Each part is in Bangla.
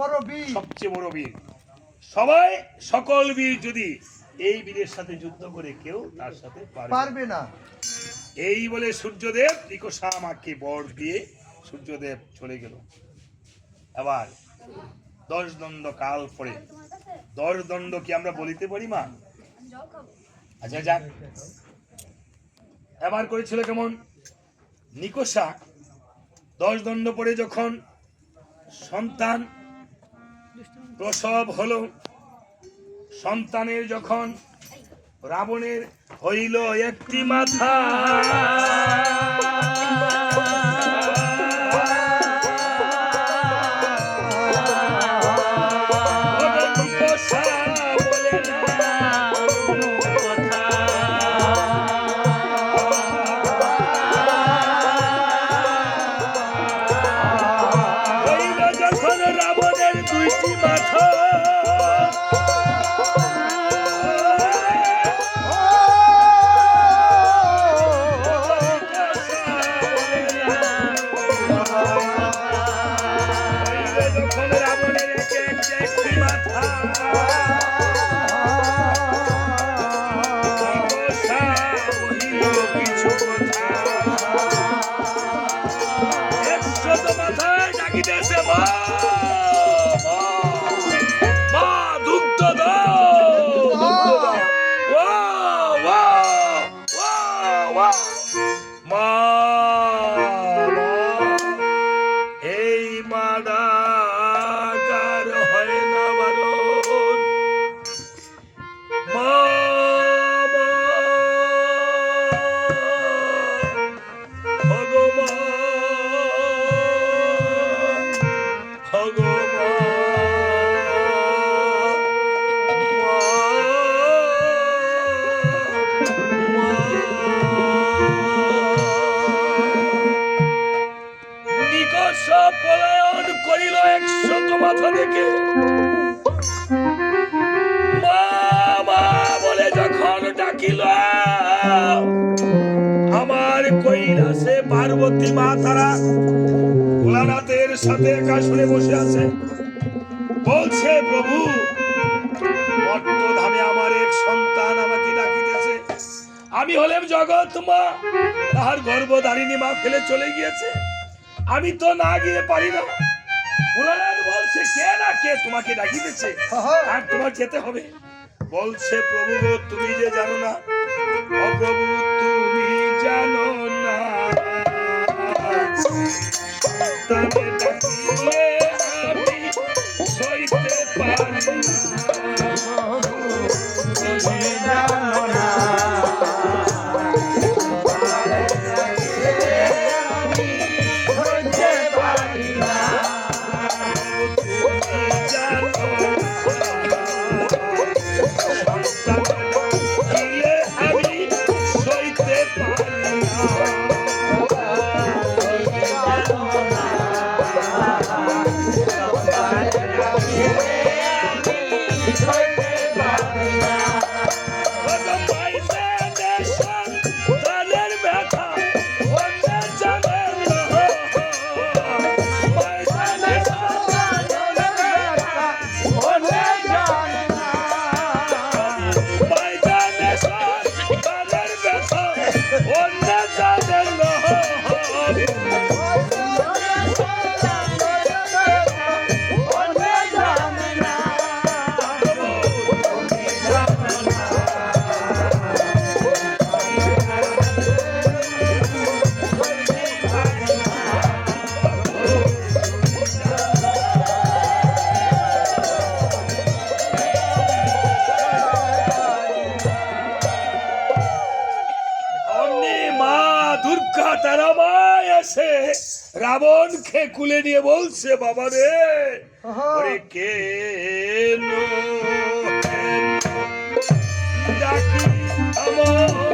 বড় বীর। সবচেয়ে বড় বীর। সবাই সকল বীর যদি এই বীরের সাথে যুদ্ধ করে কেউ তার সাথে পারবে। না। এই বলে সূর্যদেব বর দিয়ে সূর্যদেব চলে গেল। আবার দশ দণ্ড কাল পরে দশ দণ্ড কি আমরা বলিতে পারি মা? আচ্ছা যাক। এবার করেছিল কেমন? নিকোষা দশ দণ্ড পরে যখন সন্তান প্রসব হলো। সন্তানের যখন রাবণের হইল একটি মাথা। নিকোষা দুইটি মাথা। মা আমার কৈলাসে পার্বতী মা তারা ভোলানাথের সাথে কাশনে বসে আছে। বলছে প্রভু ধামে আমার এক সন্তান আমাকে ডাকিতেছে। আমি হলেম জগৎ মা। তাহার গর্ভধারিণী মা ফেলে চলে গিয়েছে। আমি তো না গিয়ে পারি না। ভোলানাথ বলছে কে না কে তোমাকে ডাকিতেছে? আর তোমার যেতে হবে। বলছে প্রভু গো তুমি যে জানো না? প্রভু তুমি জানো না? রাবণ খে কুলে নিয়ে বলছে বাবা রে কেন কে ডাকি আমার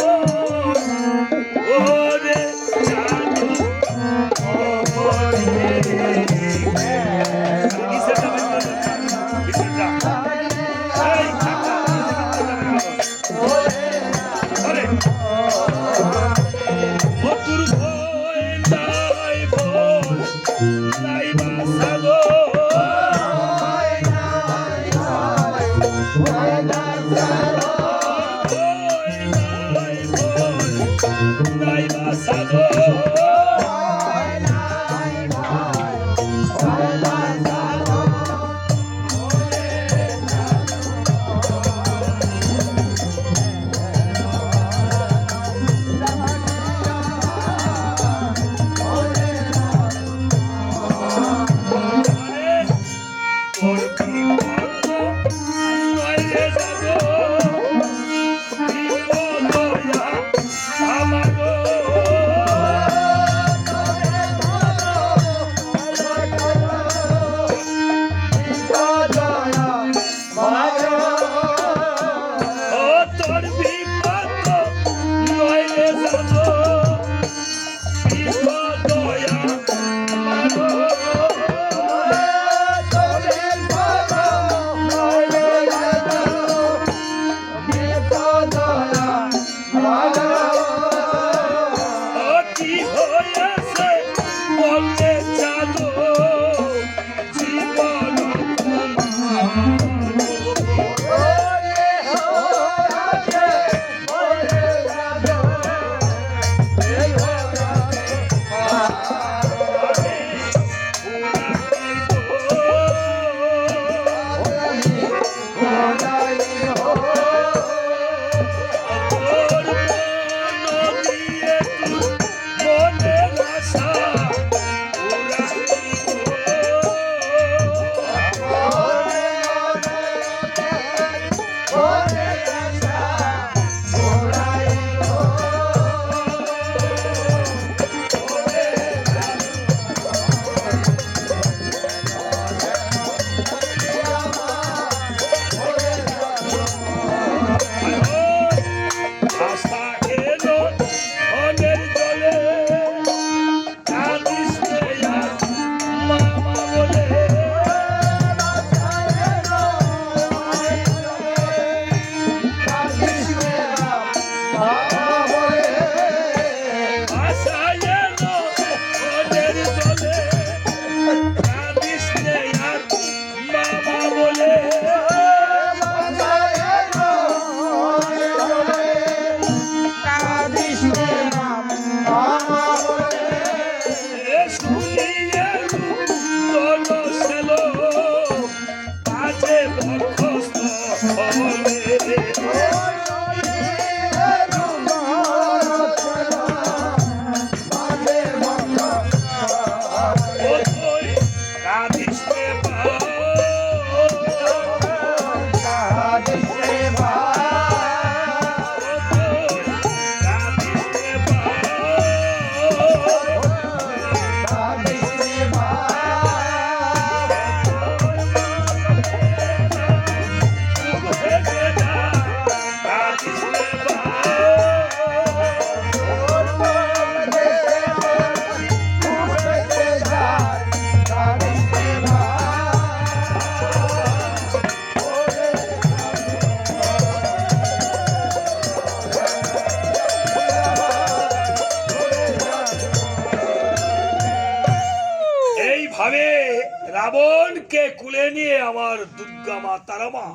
রাবণকে কুলে নিয়ে আমার দুর্গা মা তারা মা।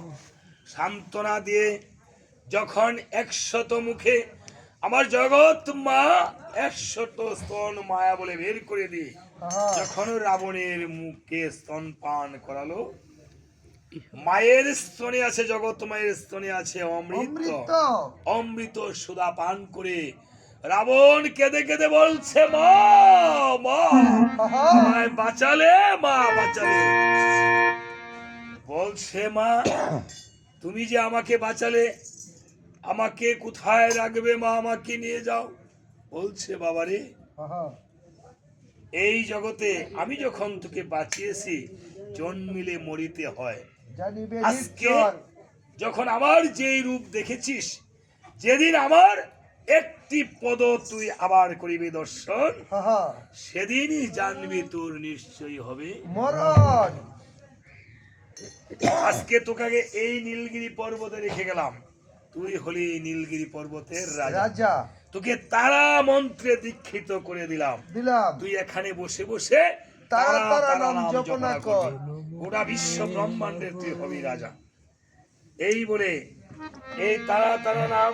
সান্ত্বনা দিয়ে যখন একশত মুখে আমার জগৎ মা একশত স্তন মায়া বলে বের করে দিয়ে যখন রাবণের মুখে স্তন পান করালো মায়ের স্তনে আছে জগৎ মায়ের স্তনে আছে অমৃত। অমৃত সুদা পান করে রাবণ কেঁদে কেঁদে বলছে মা মা। আমায় বাঁচালে মা বাঁচালে। বলছে মা তুমি যে আমাকে বাঁচালে আমাকে কোথায় রাখবে মা আমাকে নিয়ে যাও? বলছে বাবারে এই জগতে আমি যখন তোকে বাঁচিয়েছি জন্মিলে মরিতে হয়। আজকে যখন আমার যেই রূপ দেখেছিস যেদিন আমার একটি পদ তুই আবার করিবি দর্শন। সেদিনই জানবি তোর নিশ্চয়ই হবে। মরণ। আজকে তোকে এই নীলগিরি পর্বতে রেখে গেলাম। তুই হলি নীলগিরি পর্বতের রাজা। তোকে তারা মন্ত্রে দীক্ষিত করে দিলাম। দিলাম। তুই এখানে বসে বসে তারা তারা নাম জপনা কর। গোটা বিশ্ব ব্রহ্মাণ্ডের তুই হবি রাজা। এই বলে এই তারা তারা নাম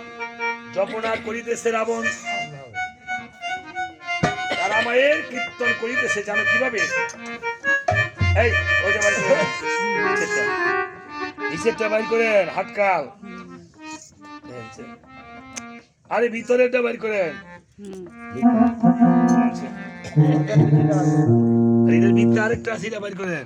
জপনা করিতেছে রাবণ। তারা মায়ের কীর্তন করিতেছে, জানো কীভাবে? এই যে বাইর করেন হাটকাল আরে বাইর করেন। আর আরেকটা আছে বাইর করেন।